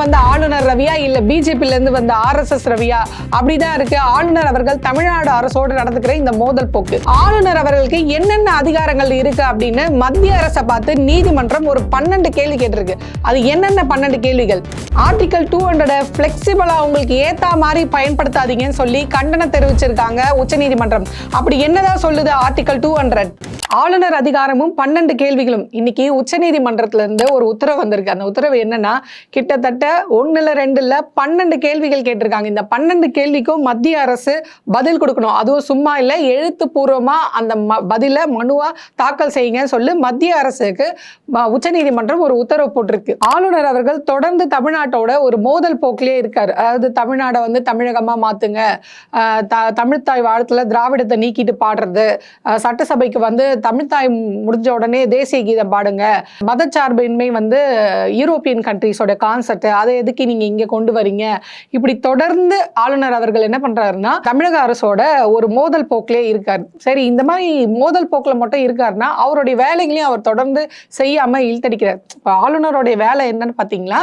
வந்த ஆளுநர் ரவியா இல்ல பிஜேபில இருந்து வந்த ஆர்எஸ்எஸ் ரவியா? அப்படிதான் இருக்கு. ஆளுநர் அவர்கள் தமிழ்நாடு அரசோடு நடந்துக்கிற இந்த மோதல் போக்கு. ஆளுநர் அவர்களுக்கு என்னென்ன அதிகாரங்கள் இருக்கு அப்படின்னு மத்திய அரசை பார்த்து நீதிமன்றம் ஒரு பன்னெண்டு கேள்வி கேட்டிருக்கு. அது என்னென்ன பன்னெண்டு கேள்விகள்? ஆர்டிகல் டூ ஹண்ட்ரட் பிளெக்சிபிளா உங்களுக்கு ஏத்தா மாதிரி பயன்படுத்தாதீங்கன்னு சொல்லி கண்டனம் தெரிவிச்சிருக்காங்க உச்சநீதிமன்றம். அப்படி என்னதான் சொல்லுது ஆர்டிகல் டூ ஹண்ட்ரட் ஆளுநர் அதிகாரமும் பன்னெண்டு கேள்விகளும். இன்னைக்கு உச்சநீதிமன்றத்துல இருந்து ஒரு உத்தரவு வந்திருக்கு. அந்த உத்தரவு என்னன்னா கிட்டத்தட்ட ஒன்னுல ரெண்டுல பன்னெண்டு கேள்விகள் கேட்டிருக்காங்க. இந்த பன்னெண்டு கேள்விக்கும் மத்திய அரசு பதில் கொடுக்கணும். அதுவும் சும்மா இல்லை எழுத்துப்பூர்வமா அந்த ம- பதில மனுவா தாக்கல் செய்யுங்க சொல்லி மத்திய அரசுக்கு உச்சநீதிமன்றம் ஒரு உத்தரவு போட்டிருக்கு. ஆளுநர் அவர்கள் தொடர்ந்து தமிழ்நாட்டோட ஒரு மோதல் போக்கிலே இருக்காரு. அதாவது தமிழ்நாடை வந்து தமிழகமா மாத்துங்க. த- தமிழ்த்தாய் வாழ்த்துல திராவிடத்தை நீக்கிட்டு பாடுறது. சட்டசபைக்கு வந்து தமிழ்தாய் முடிஞ்ச உடனே தேசிய கீதம் பாடுங்க. மதச்சார்பின்மை வந்து யூரோப்பியன் கண்ட்ரிஸோட கான்செப்ட் அதை எதுக்கு நீங்க இங்க கொண்டு வரீங்க? இப்படி தொடர்ந்து ஆளுநர் அவர்கள் என்ன பண்றாருன்னா தமிழக அரசோட ஒரு மோதல் போக்கிலே இருக்காரு. சரி இந்த மாதிரி மோதல் போக்கில் மட்டும் இருக்காருன்னா அவருடைய வேலைகளையும் அவர் தொடர்ந்து செய்யாம இழுத்தடிக்கிறார். இப்போ ஆளுநருடைய வேலை என்னன்னு பார்த்தீங்களா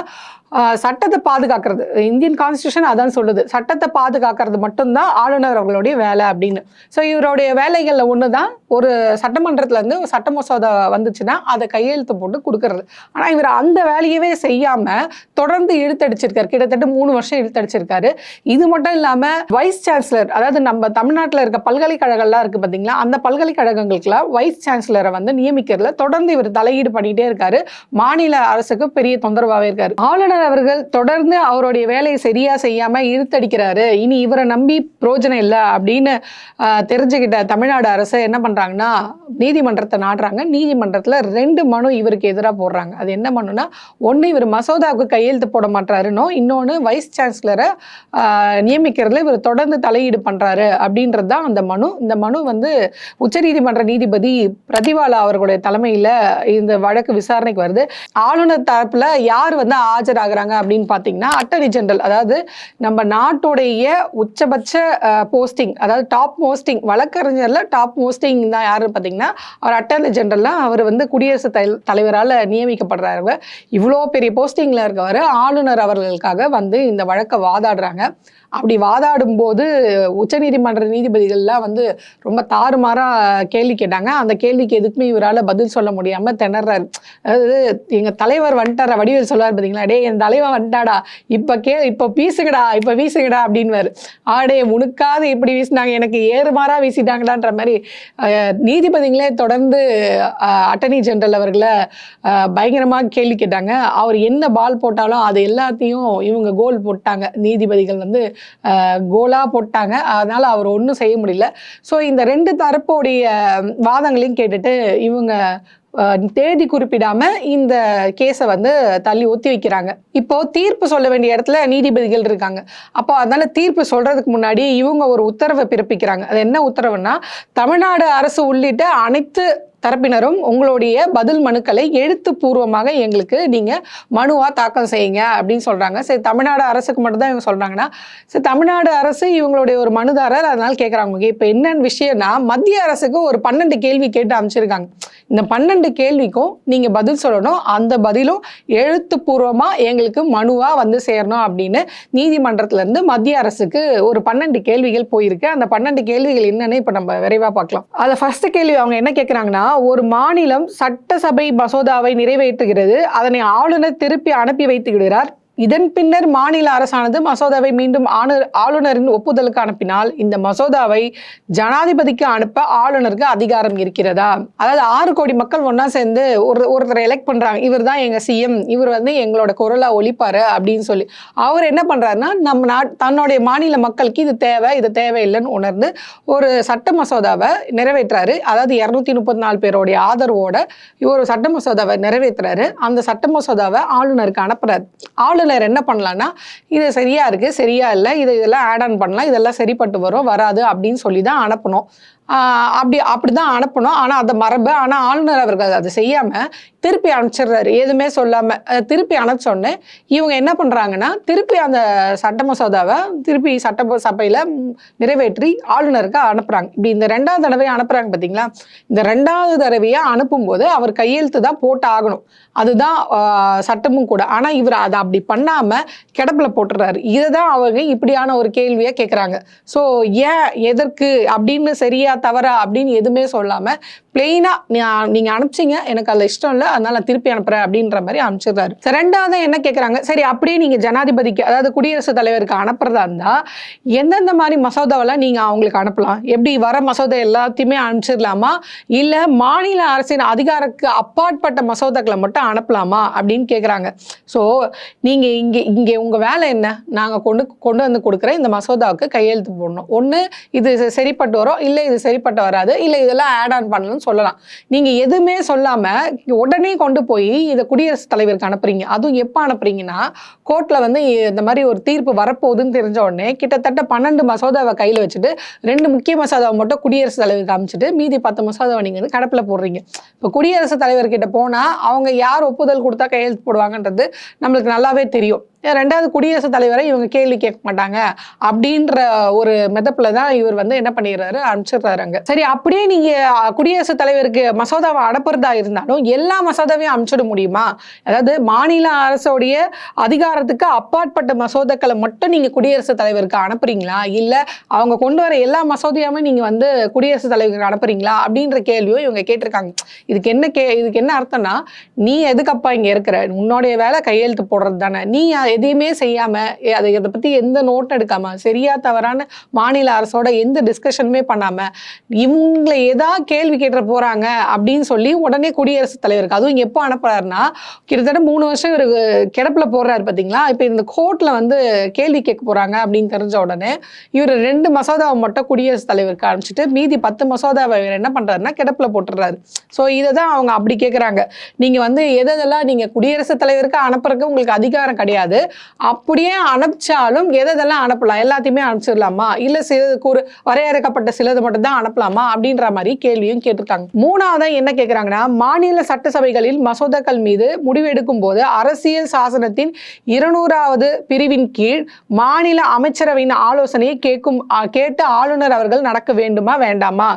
சட்டத்தை பாதுகாக்கிறது. இந்தியன் கான்ஸ்டியூஷன் அதான் சொல்லுது. சட்டத்தை பாதுகாக்கிறது மட்டும்தான் ஆளுநர் அவங்களுடைய வேலை அப்படின்னு. ஸோ இவருடைய வேலைகளில் ஒன்று தான் ஒரு சட்டமன்றத்தில் இருந்து ஒரு சட்ட மசோதா வந்துச்சுன்னா அதை கையெழுத்து போட்டு கொடுக்கறது. ஆனால் இவர் அந்த வேலையவே செய்யாமல் தொடர்ந்து இழுத்தடிச்சிருக்காரு. கிட்டத்தட்ட மூணு வருஷம் இழுத்தடிச்சிருக்காரு. இது மட்டும் இல்லாமல் வைஸ் சான்சலர் அதாவது நம்ம தமிழ்நாட்டில் இருக்க பல்கலைக்கழகம்லாம் இருக்குது பார்த்தீங்களா அந்த பல்கலைக்கழகங்களுக்குலாம் வைஸ் சான்சலரை வந்து நியமிக்கிறதுல தொடர்ந்து இவர் தலையீடு பண்ணிகிட்டே இருக்காரு. மாநில அரசுக்கு பெரிய தொந்தரவாகவே இருக்காரு. ஆளுநர் அவர்கள் தொடர்ந்து அவருடைய வேலையை சரியா செய்யாம இழுத்தடிக்கிறாரு. இனி இவரை நம்பி பிரோஜனம் இல்லை அப்படின்னு தெரிஞ்சுக்கிட்ட தமிழ்நாடு அரசு என்ன பண்றாங்கன்னா நீதிமன்றத்தை நாடுறாங்க. நீதிமன்றத்துல ரெண்டு மனு இவருக்கு எதிராக போடுறாங்க. அது என்ன மனுனா ஒன்று இவர் மசோதாவுக்கு கையெழுத்து போட மாட்டாருன்னோ இன்னொன்று வைஸ் சான்சலரை நியமிக்கிறதுல இவர் தொடர்ந்து தலையீடு பண்றாரு அப்படின்றது தான் அந்த மனு. இந்த மனு வந்து உச்சநீதிமன்ற நீதிபதி பிரதிவாலா அவர்களுடைய தலைமையில இந்த வழக்கு விசாரணைக்கு வருது. ஆளுநர் தரப்புல யார் வந்து ஆஜராக ஆஜராகிறாங்க அப்படின்னு பார்த்தீங்கன்னா அட்டர்னி ஜெனரல் அதாவது நம்ம நாட்டுடைய உச்சபட்ச போஸ்டிங் அதாவது டாப் மோஸ்டிங் வழக்கறிஞரில் டாப் மோஸ்டிங் தான் யாருன்னு பார்த்தீங்கன்னா அவர் அட்டர்னி ஜெனரல்லாம் அவர் வந்து குடியரசுத் தலை- நியமிக்கப்படுறாரு இவ்வளோ பெரிய போஸ்டிங்கில் இருக்கவர் ஆளுநர் அவர்களுக்காக வந்து இந்த வழக்கை வாதாடுறாங்க. அப்படி வாதாடும் போது உச்சநீதிமன்ற நீதிபதிகள்லாம் வந்து ரொம்ப தாறுமாறாக கேள்வி கேட்டாங்க. அந்த கேள்விக்கு எதுக்குமே இவரால் பதில் சொல்ல முடியாமல் திணறாரு. அதாவது எங்கள் தலைவர் வந்துட்டார? வடிவேல் சொல்லுவார் பார்த்தீங்களா டே என் தலைவன் வந்துட்டாடா. இப்போ கே இப்போ வீசுகடா இப்போ வீசுகடா அப்படின்வாரு ஆடே முணுக்காது இப்படி வீசினாங்க. எனக்கு ஏறுமாறாக வீசிட்டாங்கடான்ற மாதிரி நீதிபதிங்களே நீதிபதிகளே தொடர்ந்து அட்டர்னி ஜெனரல் அவர்களை பயங்கரமாக கேள்வி கேட்டாங்க. அவர் என்ன பால் போட்டாலும் அது எல்லாத்தையும் இவங்க கோல் போட்டாங்க. நீதிபதிகள் வந்து கோலாக கோலா போட்டாங்க. அதனால அவர் ஒன்றும் செய்ய முடியல. ஸோ இந்த ரெண்டு தரப்புடைய வாதங்களையும் கேட்டுட்டு இவங்க தேதி குறிப்பிடாம இந்த கேஸை வந்து தள்ளி ஒத்தி வைக்கிறாங்க. இப்போ தீர்ப்பு சொல்ல வேண்டிய இடத்துல நீதிபதிகள் இருக்காங்க. அப்போ அதனால தீர்ப்பு சொல்றதுக்கு முன்னாடி இவங்க ஒரு உத்தரவை பிறப்பிக்கிறாங்க. அது என்ன உத்தரவுன்னா தமிழ்நாடு அரசு உள்ளிட்ட அனைத்து தரப்பினரும் உங்களுடைய பதில் மனுக்களை எழுத்துப்பூர்வமாக எங்களுக்கு நீங்கள் மனுவாக தாக்கல் செய்யுங்க அப்படின்னு சொல்கிறாங்க சரி தமிழ்நாடு அரசுக்கு மட்டும்தான் இவங்க சொல்கிறாங்கன்னா சரி தமிழ்நாடு அரசு இவங்களுடைய ஒரு மனுதாரர் அதனால் கேட்குறாங்க இப்போ என்னென்னு விஷயம்னா மத்திய அரசுக்கு ஒரு பன்னெண்டு கேள்வி கேட்டு அமைச்சிருக்காங்க இந்த பன்னெண்டு கேள்விக்கும் நீங்கள் பதில் சொல்லணும். அந்த பதிலும் எழுத்துப்பூர்வமாக எங்களுக்கு மனுவாக வந்து சேரணும் அப்படின்னு நீதிமன்றத்திலேருந்து மத்திய அரசுக்கு ஒரு பன்னெண்டு கேள்விகள் போயிருக்கு. அந்த பன்னெண்டு கேள்விகள் என்னென்னு இப்போ நம்ம விரைவாக பார்க்கலாம். அதை ஃபஸ்ட்டு கேள்வி அவங்க என்ன கேட்குறாங்கன்னா ஒரு மாநிலம் சட்டசபை மசோதாவை நிறைவேற்றுகிறது. அதனை ஆளுநர் திருப்பி அனுப்பி வைத்து விடுகிறார். இதன் பின்னர் மாநில அரசானது மசோதாவை மீண்டும் ஆணு- ஆளுநரின் ஒப்புதலுக்கு அனுப்பினால் இந்த மசோதாவை ஜனாதிபதிக்கு அனுப்ப ஆளுநருக்கு அதிகாரம் இருக்கிறதா? அதாவது ஆறு கோடி மக்கள் ஒன்றா சேர்ந்து ஒரு ஒருத்தரை எலெக்ட் பண்ணுறாங்க இவர் தான் எங்கள் சிஎம் இவர் வந்து எங்களோட குரலாக ஒழிப்பார் அப்படின்னு சொல்லி. அவர் என்ன பண்ணுறாருன்னா நம்ம நாட் தன்னுடைய மாநில மக்களுக்கு இது தேவை இது தேவையில்லைன்னு உணர்ந்து ஒரு சட்ட மசோதாவை நிறைவேற்றாரு அதாவது இரநூத்தி முப்பத்தி நாலு பேருடைய ஆதரவோட இவர் ஒரு சட்ட மசோதாவை நிறைவேற்றுறாரு. அந்த சட்ட மசோதாவை ஆளுநருக்கு அனுப்புறாரு. ஆளுநர் என்ன பண்ணலான்னா இது சரியா இருக்கு சரியா இல்லை இது இதெல்லாம் ஆட் ஆன் பண்ணலாம் இதெல்லாம் சரிப்பட்டு வரும் வராது அப்படின்னு சொல்லி தான் அனுப்பணும். அப்படி அப்படி அப்படிதான் அனுப்பணும். ஆனால் அந்த மரபு ஆனால் ஆளுநர் அவர்கள் அதை செய்யாம திருப்பி அனுப்பிச்சிடுறாரு. எதுவுமே சொல்லாம திருப்பி அனுப்பிச்சோடனே இவங்க என்ன பண்ணுறாங்கன்னா திருப்பி அந்த சட்ட மசோதாவை திருப்பி சட்ட சபையில் நிறைவேற்றி ஆளுநருக்கு அனுப்புகிறாங்க இப்படி இந்த ரெண்டாவது தடவையை அனுப்புகிறாங்க பார்த்தீங்களா இந்த ரெண்டாவது தடவையா அனுப்பும்போது அவர் கையெழுத்து தான் போட்டு ஆகணும் அதுதான் சட்டமும் கூட. ஆனால் இவர் அதை அப்படி பண்ணாமல் கிடப்பில் போட்டுறாரு இதை தான் அவங்க இப்படியான ஒரு கேள்வியை கேட்குறாங்க ஸோ ஏன் எதற்கு அப்படின்னு சரியா தவறா அப்படின்னு எதுவுமே சொல்லாம பிளெயினா நீங்க அனுப்பிச்சிங்க எனக்கு அதில் இஷ்டம் இல்லை அதனால நான் திருப்பி அனுப்புறேன் அப்படின்ற மாதிரி அனுப்பிச்சிடுறாரு. ரெண்டாவது என்ன கேட்குறாங்க சரி அப்படியே நீங்க ஜனாதிபதிக்கு அதாவது குடியரசுத் தலைவருக்கு அனுப்புறதா இருந்தா எந்தெந்த மாதிரி மசோதாவெல்லாம் நீங்க அவங்களுக்கு அனுப்பலாம்? எப்படி வர மசோதா எல்லாத்தையுமே அனுப்பிச்சிடலாமா? இல்ல மாநில அரசின் அதிகாரக்கு அப்பாற்பட்ட மசோதாக்களை மட்டும் அனுப்பலாமா? அப்படின்னு கேட்குறாங்க ஸோ நீங்க இங்க இங்க உங்க வேலை என்ன? நாங்க கொண்டு கொண்டு வந்து கொடுக்குற இந்த மசோதாவுக்கு கையெழுத்து போடணும். ஒன்று இது சரிப்பட்டு வரும் இல்லை இது சரிப்பட்டு வராது. இல்லை இதெல்லாம் ஆட் ஆன் பண்ணணும்னு சொல்லலாம். நீங்கள் எதுவுமே சொல்லாமல் உடனே கொண்டு போய் இதை குடியரசுத் தலைவருக்கு அனுப்புறீங்க. அதுவும் எப்போ அனுப்புறீங்கன்னா கோர்ட்டில் வந்து இந்த மாதிரி ஒரு தீர்ப்பு வரப்போகுதுன்னு தெரிஞ்ச உடனே கிட்டத்தட்ட பன்னெண்டு மசோதாவை கையில் வச்சுட்டு ரெண்டு முக்கிய மசோதாவை மட்டும் குடியரசுத் தலைவருக்கு அமைச்சிட்டு மீதி பத்து மசோதாவை நீங்கள் வந்து கடப்பில் போடுறீங்க. இப்போ குடியரசுத் தலைவர்கிட்ட போனால் அவங்க யார் ஒப்புதல் கொடுத்தா கையெழுத்து போடுவாங்கன்றது நம்மளுக்கு நல்லாவே தெரியும். ரெண்டாவது குடியரசுத் தலைவரை இவங்க கேள்வி கேட்க மாட்டாங்க. அப்படின்ற ஒரு மெதப்பில் தான் இவர் வந்து என்ன பண்ணிடுறாரு? அனுப்பிச்சிடுறாரு. அங்க சரி அப்படியே நீங்க குடியரசுத் தலைவருக்கு மசோதாவை அடப்புறதா இருந்தாலும் எல்லா மசோதாவையும் அனுப்பிச்சிட முடியுமா? அதாவது மாநில அரசோடைய அதிகாரத்துக்கு அப்பாற்பட்ட மசோதாக்களை மட்டும் நீங்க குடியரசுத் தலைவருக்கு அனுப்புறீங்களா? இல்ல அவங்க கொண்டு வர எல்லா மசோதையாமே நீங்க வந்து குடியரசுத் தலைவருக்கு அனுப்புறீங்களா? அப்படின்ற கேள்வியும் இவங்க கேட்டிருக்காங்க. இதுக்கு என்ன கே இதுக்கு என்ன அர்த்தம்னா நீ எதுக்கப்பா இங்க இருக்கிற? உன்னுடைய வேலை கையெழுத்து போடுறது தானே. நீ எதையுமே செய்யாம அதை இதை பத்தி எந்த நோட் எடுக்காம சரியா தவறான மாநில அரசோட எந்த டிஸ்கஷனுமே பண்ணாம இவங்களை ஏதா கேள்வி கேட்டு போகிறாங்க அப்படின்னு சொல்லி உடனே குடியரசுத் தலைவருக்கு அதுவும் எப்போ அனுப்புறாருன்னா கிட்டத்தட்ட மூணு வருஷம் இவரு கிடப்புல போடுறாரு பார்த்தீங்களா இப்போ இந்த கோர்ட்டில் வந்து கேள்வி கேட்க போகிறாங்க அப்படின்னு தெரிஞ்ச உடனே இவர் ரெண்டு மசோதாவை மட்டும் குடியரசுத் தலைவருக்கு அனுப்பிச்சிட்டு மீதி பத்து மசோதாவை இவர் என்ன பண்ணுறாருன்னா கிடப்பில் போட்டுறாரு ஸோ இதை தான் அவங்க அப்படி கேட்குறாங்க நீங்கள் வந்து எதெல்லாம் நீங்கள் குடியரசுத் தலைவருக்கு அனுப்புறதுக்கு உங்களுக்கு அதிகாரம் கிடையாது அப்படியே அனுப்பிச்சாலும் எதெல்லாம் அனுப்பலாம்? எல்லாத்தையுமே அனுப்பிச்சிடலாமா? இல்லை சிலதுக்கு ஒரு வரையறுக்கப்பட்ட சிலது மட்டும் தான் அனுப்பலாமா அப்படின்ற மாதிரி கேள்வியும் கேட்டிருக்காங்க. மூணாவதா என்ன கேட்கிறாங்கன்னா மாநில சட்டசபைகளில் மசோதாக்கள் மீது முடிவெடுக்கும் போது அரசியல் சாசனத்தின் இருநூறாவது பிரிவின் கீழ் மாநில அமைச்சரவையின் ஆலோசனையை கேட்கும் கேட்டு ஆளுநர் அவர்கள் நடக்க வேண்டுமா வேண்டாமா?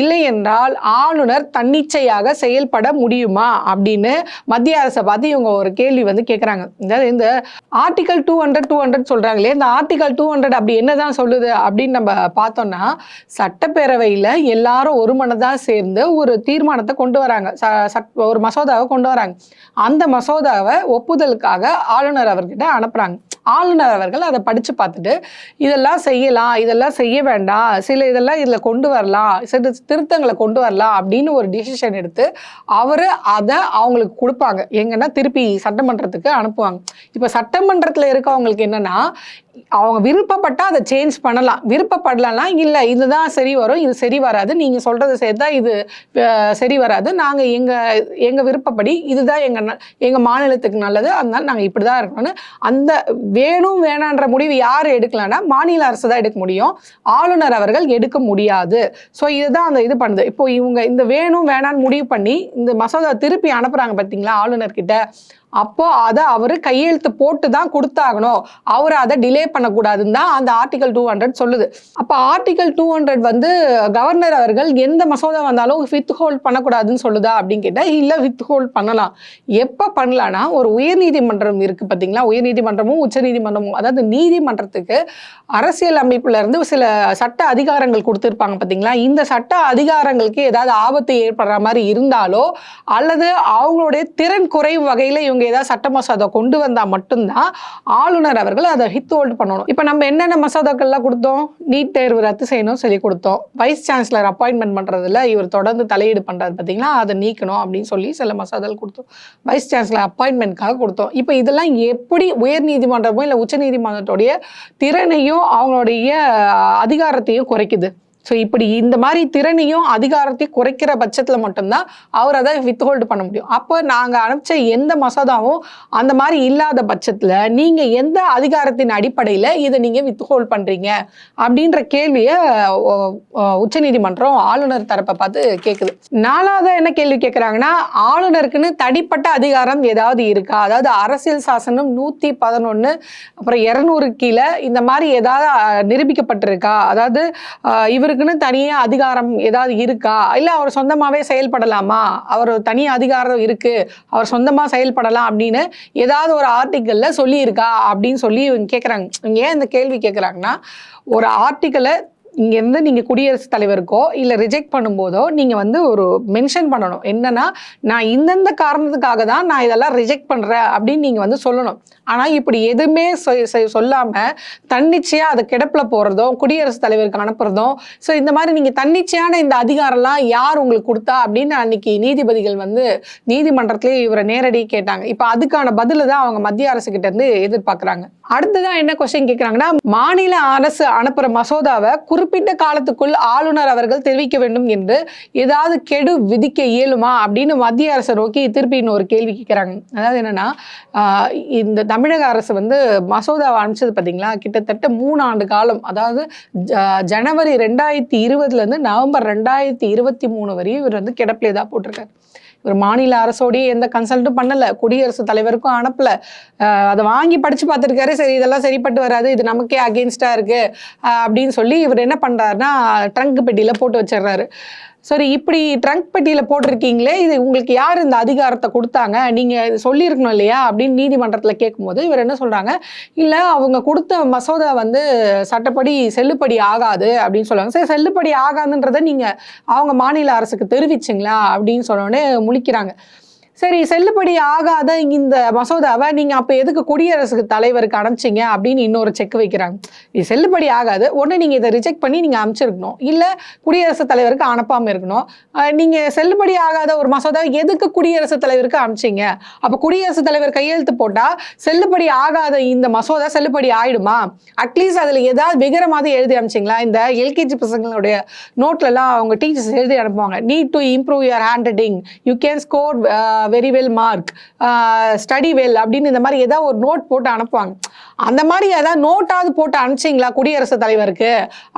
இல்லை என்றால் ஆளுநர் தன்னிச்சையாக செயல்பட முடியுமா அப்படின்னு மத்திய அரசை பார்த்து இவங்க ஒரு கேள்வி வந்து கேட்குறாங்க இந்த article two hundred two hundred சொல்கிறாங்களே இந்த ஆர்டிகல் டூ ஹண்ட்ரட் அப்படி என்னதான் சொல்லுது அப்படின்னு நம்ம பார்த்தோம்னா சட்டப்பேரவை சட்டசபையில் எல்லாரும் ஒரு மனதாக சேர்ந்து ஒரு தீர்மானத்தை கொண்டு வராங்க. ச- ஒரு மசோதாவை கொண்டு வராங்க. அந்த மசோதாவை ஒப்புதலுக்காக ஆளுநர் அவர்கிட்ட அனுப்புகிறாங்க ஆளுநர் அவர்கள் அதை படித்து பார்த்துட்டு இதெல்லாம் செய்யலாம் இதெல்லாம் செய்ய வேண்டாம் சில இதெல்லாம் இதில் கொண்டு வரலாம் சில திருத்தங்களை கொண்டு வரலாம் அப்படின்னு ஒரு டிசிஷன் எடுத்து அவர் அதை அவங்களுக்கு கொடுப்பாங்க. எங்கன்னா திருப்பி சட்டமன்றத்துக்கு அனுப்புவாங்க. இப்போ சட்டமன்றத்தில் இருக்கவங்களுக்கு என்னன்னா அவங்க விருப்பப்பட்டால் அதை சேஞ்ச் பண்ணலாம். விருப்பப்படலாம் இல்லை இதுதான் சரி வரும் இது சரி வராது நீங்கள் சொல்கிறத சேர்த்தா இது சரி வராது நாங்கள் எங்கள் எங்கள் விருப்பப்படி இதுதான் எங்கள் எங்கள் மாநிலத்துக்கு நல்லது அதனால் நாங்கள் இப்படி தான் இருக்கணும்னு அந்த வேணும் வேணான்ற முடிவு யார் எடுக்கலாம்னா மாநில அரசு தான் எடுக்க முடியும். ஆளுநர் அவர்கள் எடுக்க முடியாது. ஸோ இதுதான் அந்த இது பண்ணுது. இப்போ இவங்க இந்த வேணும் வேணான்னு முடிவு பண்ணி இந்த மசோதா திருப்பி அனுப்புறாங்க பார்த்தீங்களா ஆளுநர்கிட்ட. அப்போ அதை அவர் கையெழுத்து போட்டு தான் கொடுத்தாகணும். அவர் அதை டிலே பண்ணக்கூடாதுன்னு தான் அந்த ஆர்டிகல் டூ ஹண்ட்ரட் சொல்லுது. அப்போ ஆர்டிகல் டூ ஹண்ட்ரட் வந்து கவர்னர் அவர்கள் எந்த மசோதா வந்தாலும் வித் ஹோல்ட் பண்ணக்கூடாதுன்னு சொல்லுதா அப்படின்னு கேட்டால் இல்லை வித் ஹோல்ட் பண்ணலாம். எப்போ பண்ணலான்னா ஒரு உயர்நீதிமன்றம் இருக்கு பார்த்தீங்களா உயர்நீதிமன்றமும் உச்சநீதிமன்றமும். அதாவது நீதிமன்றத்துக்கு அரசியல் அமைப்புலேருந்து சில சட்ட அதிகாரங்கள் கொடுத்துருப்பாங்க பார்த்தீங்களா இந்த சட்ட அதிகாரங்களுக்கு ஏதாவது ஆபத்து ஏற்படுற மாதிரி இருந்தாலோ அல்லது அவங்களுடைய திறன் குறைவு வகையில் இவங்க ஏதாவது சட்ட மசோதா கொண்டு வந்தால் மட்டும்தான் ஆளுநர் அவர்கள் அதை ஹித் ஹோல்டு பண்ணணும். இப்போ நம்ம என்னென்ன மசோதாக்கள்லாம் கொடுத்தோம்? நீட் தேர்வு ரத்து செய்யணும் சொல்லி கொடுத்தோம். வைஸ் சான்சலர் அப்பாயின்மெண்ட் பண்ணுறதுல இவர் தொடர்ந்து தலையீடு பண்ணுறது பார்த்தீங்களா அதை நீக்கணும் அப்படின்னு சொல்லி சில மசோதாக்கள் கொடுத்தோம். வைஸ் சான்சலர் அப்பாயின்மெண்ட்காக கொடுத்தோம். இப்போ இதெல்லாம் எப்படி உயர் நீதிமன்றமோ இல்லை உச்ச நீதிமன்றத்துடைய திறனையும் அவங்களுடைய அதிகாரத்தையும் குறைக்குது? ஸோ இப்படி இந்த மாதிரி திறனையும் அதிகாரத்தையும் குறைக்கிற பட்சத்தில் மட்டும்தான் அவர் அதை வித்ஹோல்டு பண்ண முடியும். அப்போ நாங்கள் அனுப்பிச்ச எந்த மசோதாவும் அந்த மாதிரி இல்லாத பட்சத்தில் நீங்கள் எந்த அதிகாரத்தின் அடிப்படையில் இதை நீங்கள் வித்ஹோல்ட் பண்ணுறீங்க அப்படின்ற கேள்வியை உச்சநீதிமன்றம் ஆளுநர் தரப்பை பார்த்து கேட்குது நாலாவது என்ன கேள்வி கேட்குறாங்கன்னா ஆளுநருக்குன்னு தனிப்பட்ட அதிகாரம் ஏதாவது இருக்கா? அதாவது அரசியல் சாசனம் நூற்றி பதினொன்று அப்புறம் இரநூறு கீழே இந்த மாதிரி ஏதாவது நிரூபிக்கப்பட்டிருக்கா? அதாவது இவருக்கு அவருக்குன்னு தனியாக அதிகாரம் ஏதாவது இருக்கா? இல்லை அவர் சொந்தமாகவே செயல்படலாமா? அவர் தனி அதிகாரம் இருக்கு. அவர் சொந்தமாக செயல்படலாம் அப்படின்னு ஏதாவது ஒரு ஆர்டிக்கலில் சொல்லியிருக்கா? அப்படின்னு சொல்லி இவங்க கேட்குறாங்க இவங்க ஏன் இந்த கேள்வி கேட்குறாங்கன்னா ஒரு ஆர்டிக்கலை இங்கேருந்து நீங்கள் குடியரசுத் தலைவருக்கோ இல்லை ரிஜெக்ட் பண்ணும்போதோ நீங்கள் வந்து ஒரு மென்ஷன் பண்ணணும். என்னன்னா நான் இந்தந்த காரணத்துக்காக தான் நான் இதெல்லாம் ரிஜெக்ட் பண்ணுறேன் அப்படின்னு நீங்கள் வந்து சொல்லணும். ஆனால் இப்படி எதுவுமே சொல்லாமல் தன்னிச்சையாக அதை கிடப்பில் போகிறதும் குடியரசுத் தலைவருக்கு அனுப்புறதும் ஸோ இந்த மாதிரி நீங்கள் தன்னிச்சையான இந்த அதிகாரம்லாம் யார் உங்களுக்கு கொடுத்தா அப்படின்னு அன்னைக்கு நீதிபதிகள் வந்து நீதிமன்றத்திலே இவரை நேரடி கேட்டாங்க. இப்போ அதுக்கான பதில தான் அவங்க மத்திய அரசு கிட்ட இருந்து எதிர்பார்க்குறாங்க. அடுத்ததான் என்ன கொஸ்டின் கேட்குறாங்கன்னா மாநில அரசு அனுப்புகிற மசோதாவை குறிப்பிட்ட காலத்துக்குள் ஆளுநர் அவர்கள் தெரிவிக்க வேண்டும் என்று ஏதாவது கெடு விதிக்க இயலுமா அப்படின்னு மத்திய அரசை நோக்கி திருப்பி இன்னொரு கேள்வி கேட்குறாங்க அதாவது என்னன்னா இந்த தமிழக அரசு வந்து மசோதாவை அனுப்பிச்சது பார்த்தீங்களா கிட்டத்தட்ட மூணு ஆண்டு காலம். அதாவது ஜ- ஜனவரி ரெண்டாயிரத்தி இருபதுலேருந்து நவம்பர் ரெண்டாயிரத்தி இருபத்தி மூணு வரையும் இவர் வந்து கிடப்பிலே தான் போட்டிருக்காரு. இவர் மாநில அரசோடையும் எந்த கன்சல்ட்டும் பண்ணலை. குடியரசுத் தலைவருக்கும் அனுப்பலை. அதை வாங்கி படித்து பார்த்துருக்காரு. சரி இதெல்லாம் சரிப்பட்டு வராது. இது நமக்கே அகேன்ஸ்டாக இருக்குது அப்படின்னு சொல்லி இவர் என்ன பண்ணுறாருன்னா ட்ரங்க் பெட்டியில் போட்டு வச்சிடுறாரு. சரி இப்படி ட்ரங்க் பெட்டியில் போட்டிருக்கீங்களே இது உங்களுக்கு யார் இந்த அதிகாரத்தை கொடுத்தாங்க? நீங்கள் சொல்லியிருக்கணும் இல்லையா? அப்படின்னு நீதிமன்றத்தில் கேட்கும்போது இவர் என்ன சொல்கிறாங்க இல்லை அவங்க கொடுத்த மசோதா வந்து சட்டப்படி செல்லுபடி ஆகாது அப்படின்னு சொல்லுவாங்க. சரி செல்லுபடி ஆகாதுன்றதை நீங்கள் அவங்க மாநில அரசுக்கு தெரிவிச்சிங்களா? அப்படின்னு சொன்னோடனே முழிக்கிறாங்க. சரி செல்லுபடி ஆகாத இந்த மசோதாவை நீங்கள் அப்போ எதுக்கு குடியரசுக்கு தலைவருக்கு அனுப்பிச்சிங்க அப்படின்னு இன்னொரு செக் வைக்கிறாங்க. இது செல்லுபடி ஆகாது. ஒன்று நீங்கள் இதை ரிஜெக்ட் பண்ணி நீங்கள் அனுப்பிச்சிருக்கணும். இல்லை குடியரசுத் தலைவருக்கு அனுப்பாமல் இருக்கணும். நீங்கள் செல்லுபடி ஆகாத ஒரு மசோதா எதுக்கு குடியரசுத் தலைவருக்கு அனுப்பிச்சிங்க? அப்போ குடியரசுத் தலைவர் கையெழுத்து போட்டால் செல்லுபடி ஆகாத இந்த மசோதா செல்லுபடி ஆயிடுமா? அட்லீஸ்ட் அதில் ஏதாவது விகரமாவது எழுதி அனுப்பிச்சிங்களா? இந்த எல்கேஜி பசங்களுடைய நோட்லலாம் அவங்க டீச்சர்ஸ் எழுதி அனுப்புவாங்க. Need to improve your handwriting you can score very well mark study well அப்படின்னு இந்த மாதிரி ஏதாவது ஒரு நோட் போட்டு அனுப்புவாங்க. அந்த மாதிரி ஏதாவது நோட்டாவது போட்டு அனுப்பிச்சிங்களா குடியரசுத் தலைவருக்கு?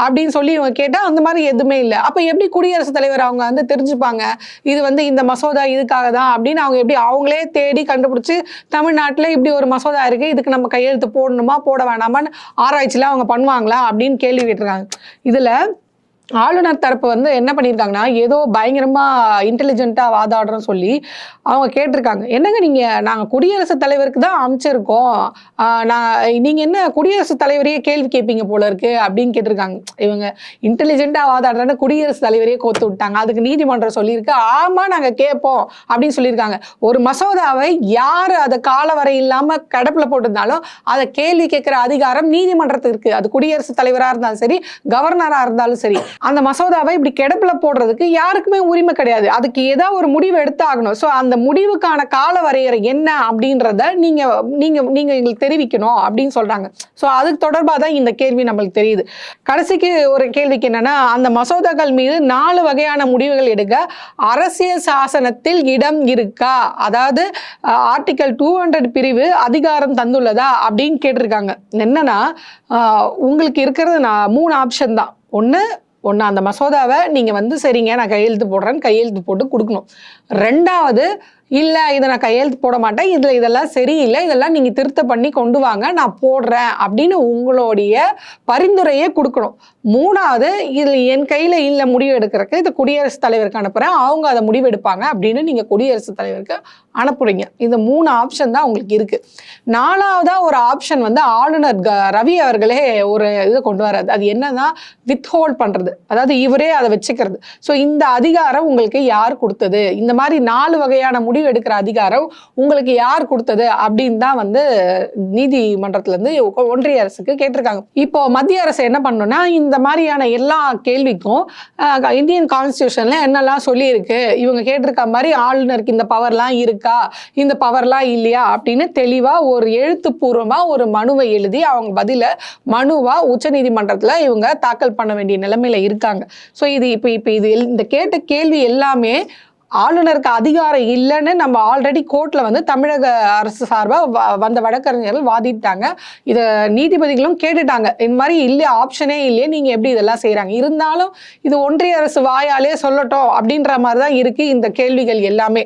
அப்படின்னு சொல்லி இவங்க கேட்டால் அந்த மாதிரி எதுவுமே இல்லை. அப்போ எப்படி குடியரசுத் தலைவர் அவங்க வந்து தெரிஞ்சுப்பாங்க? இது வந்து இந்த மசோதா இதுக்காக தான் அப்படின்னு அவங்க எப்படி அவங்களே தேடி கண்டுபிடிச்சி தமிழ்நாட்டில் இப்படி ஒரு மசோதா இருக்கு இதுக்கு நம்ம கையெழுத்து போடணுமா போட வேணாமான்னு ஆராய்ச்சிலாம் அவங்க பண்ணுவாங்களா அப்படின்னு கேள்வி கேட்டிருக்காங்க. இதில் ஆளுநர் தரப்பு வந்து என்ன பண்ணியிருக்காங்கன்னா ஏதோ பயங்கரமாக இன்டெலிஜென்ட்டாக வாதாடுறோம் சொல்லி அவங்க கேட்டிருக்காங்க. என்னங்க நீங்கள் நாங்கள் குடியரசுத் தலைவருக்கு தான் அமைச்சிருக்கோம். நான் நீங்கள் என்ன குடியரசுத் தலைவரையே கேள்வி கேட்பீங்க போல இருக்கு அப்படின்னு கேட்டிருக்காங்க. இவங்க இன்டெலிஜென்ட்டாக வாதாடுறேன்னு குடியரசுத் தலைவரையே கோத்து விட்டாங்க. அதுக்கு நீதிமன்றம் சொல்லியிருக்கு. ஆமாம் நாங்கள் கேட்போம் அப்படின்னு சொல்லியிருக்காங்க. ஒரு மசோதாவை யார் அதை காலவரை இல்லாமல் கடப்பில் போட்டிருந்தாலும் அதை கேள்வி கேட்குற அதிகாரம் நீதிமன்றத்துக்கு இருக்குது அது குடியரசுத் தலைவராக இருந்தாலும் சரி கவர்னராக இருந்தாலும் சரி. அந்த மசோதாவை இப்படி கிடப்புல போடுறதுக்கு யாருக்குமே உரிமை கிடையாது. அதுக்கு ஏதாவது ஒரு முடிவு எடுத்தாகணும். ஸோ அந்த முடிவுக்கான கால வரையறை என்ன அப்படின்றத நீங்க நீங்க நீங்க எங்களுக்கு தெரிவிக்கணும் அப்படின்னு சொல்றாங்க. ஸோ அதுக்கு தொடர்பாக தான் இந்த கேள்வி நம்மளுக்கு தெரியுது. கடைசிக்கு ஒரு கேள்விக்கு என்னன்னா அந்த மசோதாக்கள் மீது நாலு வகையான முடிவுகள் எடுக்க அரசியல் சாசனத்தில் இடம் இருக்கா? அதாவது ஆர்டிக்கல் டூ ஹண்ட்ரட் பிரிவு அதிகாரம் தந்துள்ளதா அப்படின்னு கேட்டிருக்காங்க. என்னன்னா உங்களுக்கு இருக்கிறது நான் மூணு ஆப்ஷன் தான். ஒன்று ஒன்று அந்த மசோதாவை நீங்கள் வந்து சரிங்க நான் கையெழுத்து போடுறேன்னு கையெழுத்து போட்டு கொடுக்கணும். ரெண்டாவது இல்லை இதை நான் கையெழுத்து போட மாட்டேன். இதில் இதெல்லாம் சரியில்லை. இதெல்லாம் நீங்கள் திருத்த பண்ணி கொண்டு வாங்க. நான் போடுறேன் அப்படின்னு உங்களுடைய பரிந்துரையே கொடுக்கணும். மூணாவது இதில் என் கையில் இல்லை முடிவு எடுக்கிறதுக்கு இது குடியரசுத் தலைவருக்கு அனுப்புகிறேன் அவங்க அதை முடிவு எடுப்பாங்க அப்படின்னு நீங்கள் குடியரசுத் தலைவருக்கு அனுப்புறீங்க. இந்த மூணு ஆப்ஷன் தான் உங்களுக்கு இருக்குது நாலாவதாக ஒரு ஆப்ஷன் வந்து ஆளுநர் க ரவி அவர்களே ஒரு இது கொண்டு வராது அது என்னன்னா வித்ஹோல்ட் பண்ணுறது அதாவது இவரே அதை வச்சுக்கிறது. ஸோ இந்த அதிகாரம் உங்களுக்கு யார் கொடுத்தது? இந்த மாதிரி நாலு வகையான முடிவு எடுக்கிற அதிகாரம் உங்களுக்கு யார் கொடுத்தது அப்படின்னு தான் வந்து நீதிமன்றத்துல இருந்து ஒன்றிய அரசுக்கு கேட்டிருக்காங்க. இப்போ மத்திய அரசு என்ன பண்ணணும்னா இந்த மாதிரியான எல்லா கேள்விக்கும் இந்தியன் கான்ஸ்டியூஷன்ல என்னெல்லாம் சொல்லியிருக்கு இவங்க கேட்டிருக்க மாதிரி ஆளுநருக்கு இந்த பவர்லாம் இருக்கா இந்த பவர்லாம் இல்லையா அப்படின்னு தெளிவா ஒரு எழுத்துப்பூர்வமா ஒரு மனுவை எழுதி அவங்க பதில மனுவா உச்சநீதிமன்றத்தில் இவங்க தாக்கல் பண்ண வேண்டிய நிலைமையில இருக்காங்க. ஸோ இது இப்போ இப்போ இது இந்த கேட்ட கேள்வி எல்லாமே ஆளுநருக்கு அதிகாரம் இல்லைன்னு நம்ம ஆல்ரெடி கோர்ட்டில் வந்து தமிழக அரசு சார்பாக வந்த வழக்கறிஞர்கள் வாதிட்டாங்க. இதை நீதிபதிகளும் கேட்டுட்டாங்க. இந்த மாதிரி இல்லையா ஆப்ஷனே இல்லையே நீங்கள் எப்படி இதெல்லாம் செய்கிறாங்க இருந்தாலும் இது ஒன்றிய அரசு வாயாலே சொல்லட்டும் அப்படின்ற மாதிரி தான் இருக்குது இந்த கேள்விகள் எல்லாமே.